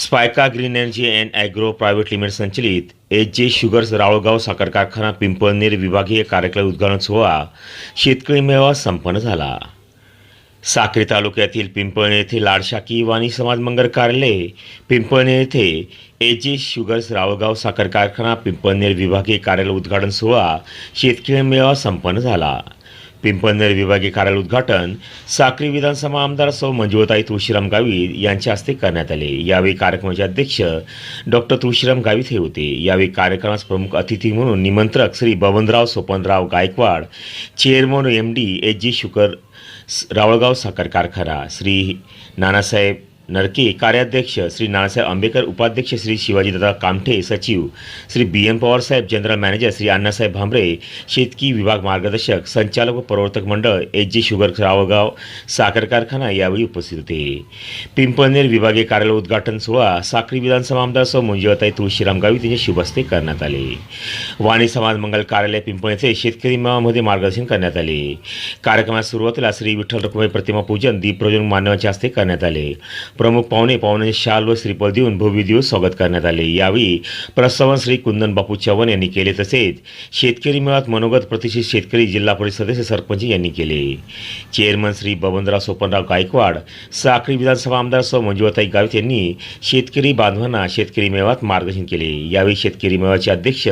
Spica green energy and agro private limited संचलित H J sugars Ravalgaon साखर कारखाना पिंपळनेर विभागीय कार्यक्रम उद्घाटन सोहळा शेतकरी मेळावा संपन्न झाला. साक्री तालुक्यातील पिंपळणे येथे लाडशा वाणी समाज मंगल कार्यालय पिंपळणे येथे एच जे शुगर्स रावळगाव साखर कारखाना पिंपळनेर विभागीय कार्यालय उद्घाटन सोहळा शेतकरी मेळावा संपन्न झाला. पिंपळनेर विभागीय कार्यालय उद्घाटन साक्री विधानसभा आमदार सौ मंजुळताई तुळशीराम गावित यांच्या हस्ते करण्यात आले. यावेळी कार्यक्रमाचे अध्यक्ष डॉक्टर तुळशीराम गावित हे होते. यावेळी कार्यक्रमास प्रमुख अतिथी म्हणून निमंत्रक Shri Babanrao Sopanrao Gaikwad chairman M D H G sugar Ravalgaon साखर कारखाना श्री नानासाहेब नरके कार्याध्यक्ष श्री नानासाहेब आंबेकर उपाध्यक्ष श्री शिवाजीदादा कामठे सचिव श्री बी एम पवारसाहेब जनरल मॅनेजर श्री अण्णासाहेब भांबरे शेतकी विभाग मार्गदर्शक संचालक व प्रवर्तक मंडळ एच जी शुगर रावगाव साखर कारखाना यावेळी उपस्थित होते. पिंपळनेर विभागीय कार्यालय उद्घाटन सोहळा साक्री विधानसभा आमदार सौ मुंजीवताई तुळशीराम गावित यांच्या शुभहस्ते करण्यात आले. वाणी समाज मंगल कार्यालय पिंपळ शेतकरी मेळाव्यामध्ये मार्गदर्शन करण्यात आले. कार्यक्रमात सुरुवातीला श्री विठ्ठल रखुमाई प्रतिमा पूजन दीप प्रज्वलन मानवाच्या हस्ते करण्यात आले. प्रमुख पाहुणे पाहुणे शाल व श्रीफळ देऊन भव्य दिवस स्वागत करण्यात आले. यावेळी प्रस्तावन श्री कुंदन बापू चव्हाण यांनी केले तसेच शेतकरी मेळात मनोगत प्रतिष्ठित शेतकरी जिल्हा परिषद सदस्य सरपंच यांनी केले. चेअरमन श्री बबनराव सोपनराव गायकवाड साखरी विधानसभा आमदार सौ मंजुळताई गावित यांनी शेतकरी बांधवांना शेतकरी मेळाव्यात मार्गदर्शन केले. यावेळी शेतकरी मेळाव्याचे अध्यक्ष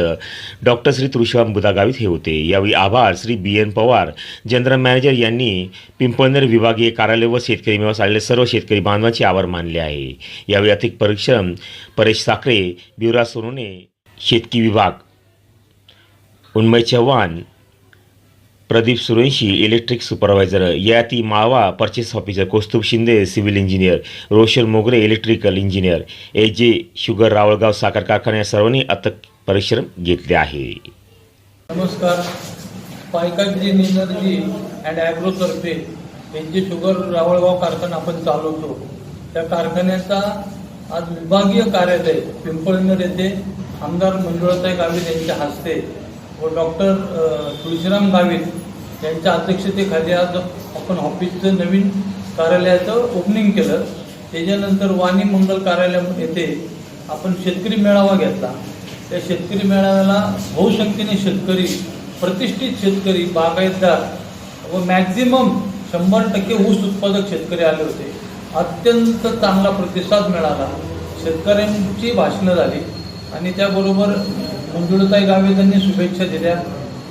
डॉक्टर श्री तुळशीराम बुधा गावित हे होते. यावेळी आभार Shri B N Pawar general manager यांनी पिंपळनेर विभागीय कार्यालय व शेतकरी मेळाव्यास आलेले सर्व शेतकरी बांधवांचे आभार मानले आहे. यावेळी अधिक परिश्रम परेश साखरे बिवरा सोनोने शेतकी विभाग Unmay Chavan Pradeep Surenshi electric supervisor Yayati Malwa purchase officer Kaustubh Shinde civil engineer Roshan Mogre electrical engineer ए जे शुगर रावळगाव साखर कारखान्या सर्वांनी अथक परिश्रम घेतले आहे. नमस्कार. पायकाजी निनर्जी अँड ॲग्रोतर्फे एन जे शुगर रावळगाव कारखाना आपण चालवतो. त्या कारखान्याचा आज विभागीय कार्यालय पिंपळनेर येथे आमदार मंजुळाताई गावित यांच्या हस्ते व डॉक्टर तुळशीराम गावित यांच्या अध्यक्षतेखाली आज आपण ऑफिसचं नवीन कार्यालयाचं ओपनिंग केलं. त्याच्यानंतर वाणी मंगल कार्यालय येथे आपण शेतकरी मेळावा घेतला. त्या शेतकरी मेळाव्याला बहुसंख्येने शेतकरी प्रतिष्ठित शेतकरी बागायतदार व मॅक्झिमम शंभर टक्के ऊस उत्पादक शेतकरी आले होते. अत्यंत चांगला प्रतिसाद मिळाला. शेतकऱ्यांची भाषणं झाली आणि त्याबरोबर मंजुळताई गावे त्यांनी शुभेच्छा दिल्या.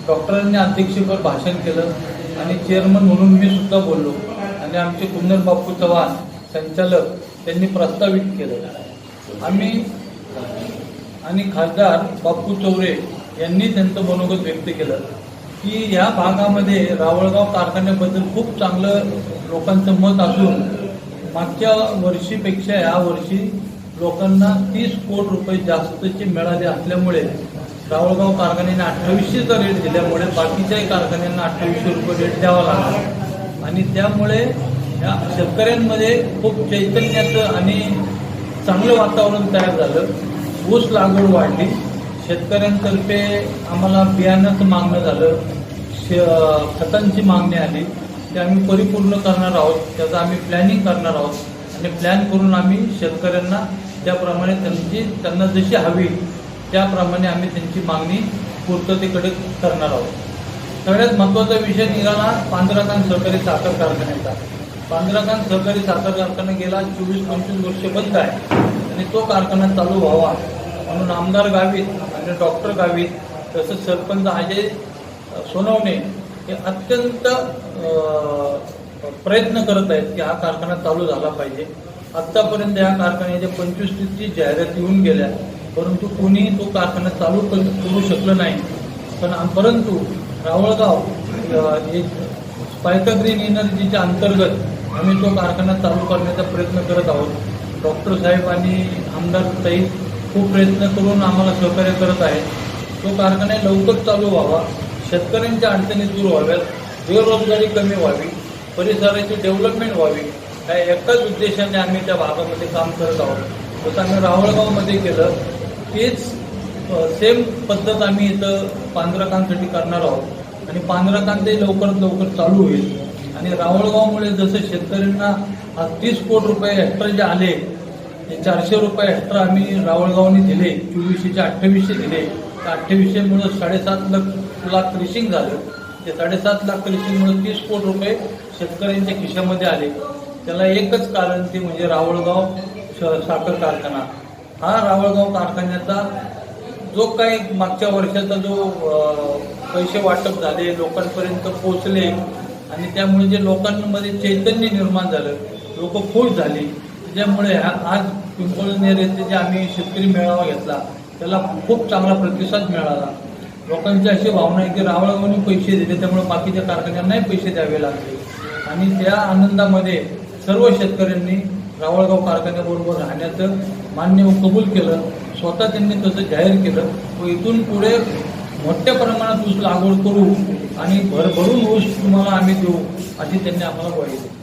डॉक्टरांनी अध्यक्षपद भाषण केलं आणि चेअरमन म्हणून मी सुद्धा बोललो. आणि आमचे कुंदन बापू चव्हाण संचालक त्यांनी प्रस्तावित केलं. आम्ही आणि खासदार बापू चौरे यांनी त्यांचं मनोगत व्यक्त केलं की या भागामध्ये रावळगाव कारखान्याबद्दल खूप चांगलं लोकांचं मत असून मागच्या वर्षीपेक्षा या वर्षी लोकांना तीस कोटी रुपये जास्तचे मिळाले असल्यामुळे रावळगाव कारखान्याने अठ्ठावीसशेचा रेट दिल्यामुळे बाकीच्याही कारखान्यांना अठ्ठावीसशे रुपये रेट द्यावा लागला. आणि त्यामुळे या शेतकऱ्यांमध्ये खूप चैतन्याचं आणि चांगलं वातावरण तयार झालं. ऊस लागवड वाढली. शेतकऱ्यांतर्फे आम्हाला बियाणंच मागणं झालं. शे खतांची मागणी आली. ते आम्ही परिपूर्ण करणार आहोत त्याचं आम्ही प्लॅनिंग करणार आहोत. आणि प्लॅन करून आम्ही शेतकऱ्यांना त्याप्रमाणे त्यांची त्यांना जशी हवी त्याप्रमाणे आम्ही त्यांची मागणी पूर्ततेकडे करणार आहोत. सगळ्यात महत्त्वाचा विषय निघाला पांढराकांत सहकारी साखर कारखान्याचा. पांढराकांत सहकारी साखर कारखाना गेला चोवीस पंचवीस वर्ष बंद आहे. आणि तो कारखाना चालू व्हावा. म्हणून आमदार गावीत आणि डॉक्टर गावीत तसंच सरपंच अजय सोनवणे हे अत्यंत प्रयत्न करत आहेत की हा कारखाना चालू झाला पाहिजे. आत्तापर्यंत या कारखान्याच्या पंचवीस तीसची जाहिरात येऊन गेल्या. परंतु कोणीही तो कारखाना चालू कर- करू शकलं नाही. पण परंतु रावळगाव हे स्पायका ग्रीन एनर्जीच्या अंतर्गत आम्ही तो कारखाना चालू करण्याचा प्रयत्न करत आहोत. डॉक्टर साहेब आणि आमदार ताई खूप प्रयत्न करून आम्हाला सहकार्य करत आहेत. तो कारखाना लवकर चालू व्हावा. शेतकऱ्यांच्या अडचणी दूर व्हाव्यात बेरोजगारी कमी व्हावी परिसराची डेव्हलपमेंट व्हावी या एकाच उद्देशाने आम्ही त्या भागामध्ये काम करत आहोत. जसं आम्ही रावळगावमध्ये केलं तेच सेम पद्धत आम्ही इथं पांढरकांसाठी करणार आहोत. आणि पांढरकांतही लवकरात लवकर चालू होईल. आणि रावळगावमुळे जसं शेतकऱ्यांना आज तीस कोटी रुपये हेक्टर जे आले ते चारशे रुपये हेक्टर आम्ही रावळगावने दिले चोवीसशेचे अठ्ठावीसशे दिले. त्या अठ्ठावीसशेमुळं साडेसात लाख लाख क्रिशिंग झालं. ते साडेसात लाख क्रिशिंगमुळे तीस कोटी रुपये शेतकऱ्यांच्या खिशामध्ये आले. त्याला एकच कारण ते म्हणजे रावळगाव श- साखर कारखाना. हा रावळगाव कारखान्याचा जो काही मागच्या वर्षाचा जो पैसे वाटप झाले लोकांपर्यंत पोचले आणि त्यामुळे जे लोकांमध्ये चैतन्य निर्माण झालं लोक खुश झाली. त्याच्यामुळे हा- आज पिंपळनेर येथे जे आम्ही शेतकरी मेळावा घेतला त्याला खूप चांगला प्रतिसाद मिळाला. लोकांची अशी भावना आहे की रावळगावनी पैसे दिले त्यामुळे बाकीच्या कारखान्यांनाही पैसे द्यावे लागले. आणि त्या आनंदामध्ये सर्व शेतकऱ्यांनी रावळगाव कारखान्याबरोबर राहण्याचं मान्य कबूल केलं. स्वतः त्यांनी तसं जाहीर केलं. व इथून पुढे मोठ्या प्रमाणात ऊस लागवड करू आणि भरभरून ऊस तुम्हाला आम्ही देऊ अशी त्यांनी आम्हाला पाहिजे